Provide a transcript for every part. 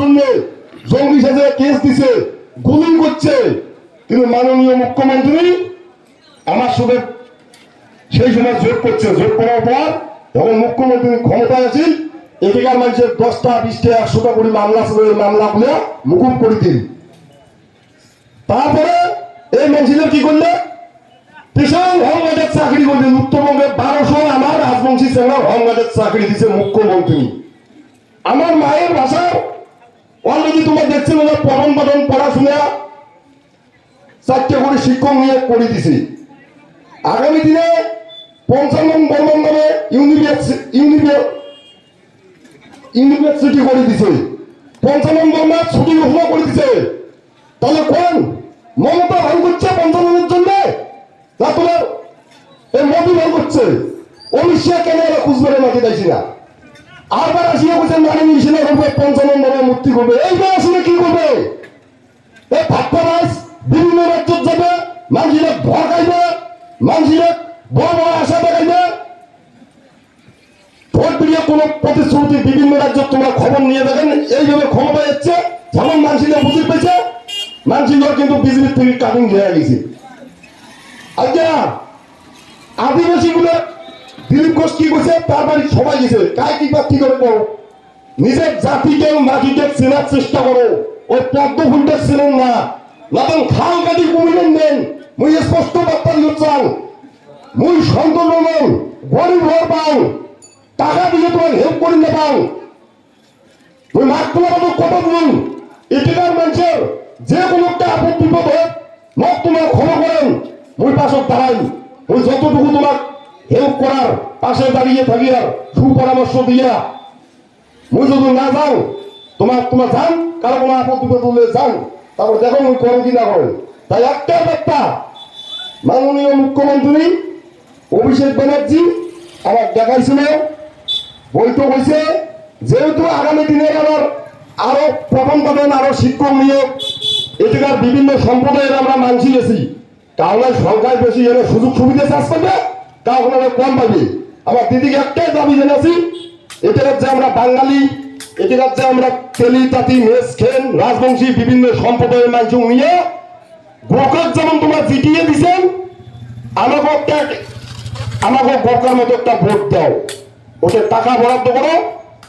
জন্য জঙ্গি সাজে কেস দিছে, গুলি করছে। কিন্তু মাননীয় মুখ্যমন্ত্রী আমার সাথে সেই সময় জোট করছে। জোট করার পর মুখ্যমন্ত্রী ক্ষমতায় আছেন মানুষের দশটা, বিশটা, একশোটা করে মামলা তারপরে এই মানুষদের কি করলে? বিশাল হোমগার্ডের চাকরি করলেন উত্তরবঙ্গে বারোশো আমার রাজবংশী সেনার চাকরি দিচ্ছে মুখ্যমন্ত্রী। আমার মায়ের ভাষার অলরেডি তোমার দেখছেন ওরা পঠন পাঠন পড়াশোনা? চারটে করে শিক্ষক নিয়োগ করে দিছে। আগামী দিনে পঞ্চান্ন বর্মন নামে ইউনিভার্সিটি করে দিছে। পঞ্চান্ন বর্মার ছুটি ঘোষণা করে দিছে। তাহলে কোন মমতা ভাঙ করছে পঞ্চান্নের জন্য? না তোমার এই মোদি ভাঙ করছে অমিত শাহ কেন এরা কুচবিহারে মাটি দিয়েছি না আরবার আসিয়া বলছেন মানে মিশনে করবে পঞ্চান্ন বর্মা মুক্তি করবে। এইবার আসলে কি করবে? এই ভাট্টাবাস বিভিন্ন রাজ্যত যাবে, মানুষের ভর খাইবে বড় বড় আশা দেখাইবে। ভোট দিয়ে কোন প্রতিশ্রুতি বিভিন্ন রাজ্য তোমরা খবর নিয়ে দেখেন এইভাবে ক্ষমতা যাচ্ছে যেমন মানুষের বুঝে পেয়েছে, মানুষের কিন্তু বিজেপির থেকে কাটিং হয়ে গেছে আচ্ছা আদিবাসী গুলো দিলীপ ঘোষ কি করছে? তার বাড়ি সবাই গেছে। কায় কি কি করে করো নিজের জাতিকে মাটিকে চেনার চেষ্টা করো। ওই পদ্ম ফুলটা চেনেন না। নতুন খাল কাটি কমিলেন নেন। মুই স্পষ্ট বার্তা দিচ্ছান মুই সন্তোষ নন গরিব হওয়ার পাও টাকা দিয়ে তোমার হেল্প করি না পাও মুই মাঠ তোমার কত দিন এটিকার মানুষের যে কোনো একটা আপদ বিপদ হোক তোমার ক্ষমা করেন। মুই পাশত দাঁড়াই। মুই যতটুকু তোমার হেল্প করার, পাশে দাঁড়িয়ে থাকি আর সুপরামর্শ দিয়া। মুই যদি না যাও, তোমার তোমার যান, কারও কোনো আপদ বিপদ যান। তারপর দেখো মুই করো কি না করে। তাই একটা ব্যাপারটা মাননীয় মুখ্যমন্ত্রী অভিষেক ব্যানার্জি আমার দেখাইছিল বৈঠক হয়েছে, যেহেতু আগামী দিনে আমার আরও প্রবণ পাবেন আরও শিক্ষক নিয়োগ এদিকার বিভিন্ন সম্প্রদায়ের আমরা মানছি গেছি। কাউকে সরকার বেশি এনে সুযোগ সুবিধা চাষ করবে? কাউকে কম পাবে। আমার দিদিকে একটাই দাবি জানাচ্ছি এটার যে আমরা বাঙালি এটার যে আমরা তেলি তাঁতি মেস খেন, রাজবংশী, বিভিন্ন সম্প্রদায়ের মানুষ নিয়ে গোকার যেমন তোমরা জিটিয়ে দিছেন, আমাকে একটা, আমাকে গোকার মতো একটা ভোট দাও। ওতে টাকা বরাদ্দ করো,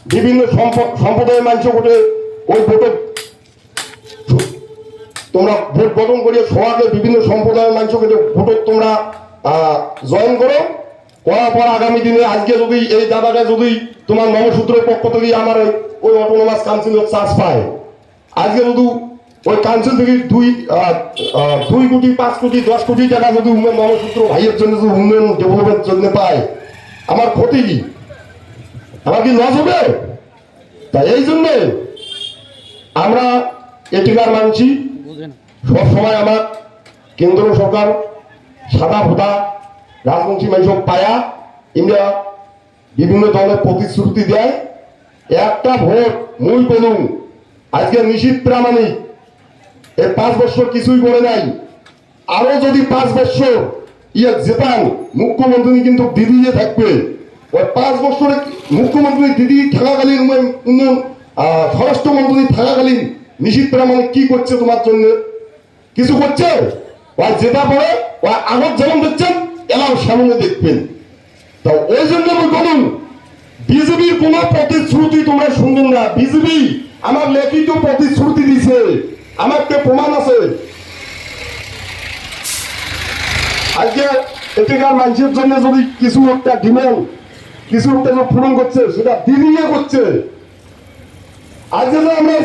বিভিন্ন সম্প- সম্প্রদায়ের মানুষ ওটে ওই ভোটে তোমরা ভোট গঠন করিয়ে সমাজের বিভিন্ন সম্প্রদায়ের মানুষকে ভোটে তোমরা জয়েন করো। করার পর আগামী দিনে আজকে যদি এই দাদাটা যদি তোমার নবসূত্রের পক্ষ থেকে আমার ওই- অটোনোমাস কাউন্সিলের চার্জ পায়। আজকে যদি ওই কাউন্সিল থেকে দুই দুই কোটি পাঁচ কোটি দশ কোটি টাকা যদি উন্নয়ন নবসূত্র ভাইয়ের জন্য যদি উন্নয়ন ডেভেলপের জন্য পায় আমার ক্ষতি কি? আমার কি লস হবে? তাই এই জন্যে আমরা এটিকার মানছি। সবসময় আমার কেন্দ্র সরকার সাদা ভোটা, রাজবংশী মানুষ পায়া, ইন্ডিয়া বিভিন্ন ধরনের প্রতিশ্রুতি দেয়। একটা ভোট মুই বলুন আজকে নিশীত প্রামাণিক। এই পাঁচ বছর কিছুই করে নাই। আরও যদি পাঁচ বছর ইয়ে জেতান, মুখ্যমন্ত্রী কিন্তু দিদিয়ে থাকবে। ওই পাঁচ বছরে মুখ্যমন্ত্রী দিদি থাকাকালীন উন্নয়ন স্বরাষ্ট্রমন্ত্রী থাকাকালীন নিশীত প্রামাণিক কি করছে তোমার জন্য? কিছু করছে? ওই যেটা পরে আগত যেমন দেখছেন এলাও সামনে দেখবেন। তো ওই জন্য আমি বলুন বিজেপির কোন প্রতিশ্রুতি তোমরা শুনবেন না। বিজেপি আমার লেখিত প্রতিশ্রুতি দিছে আমার একটা প্রমাণ আছে। আজকে এখানকার মানুষের জন্য যদি কিছু একটা ডিমান্ড কিছু একটা পূরণ করছে, সেটা দিদিয়ে করছে আজকে আমরা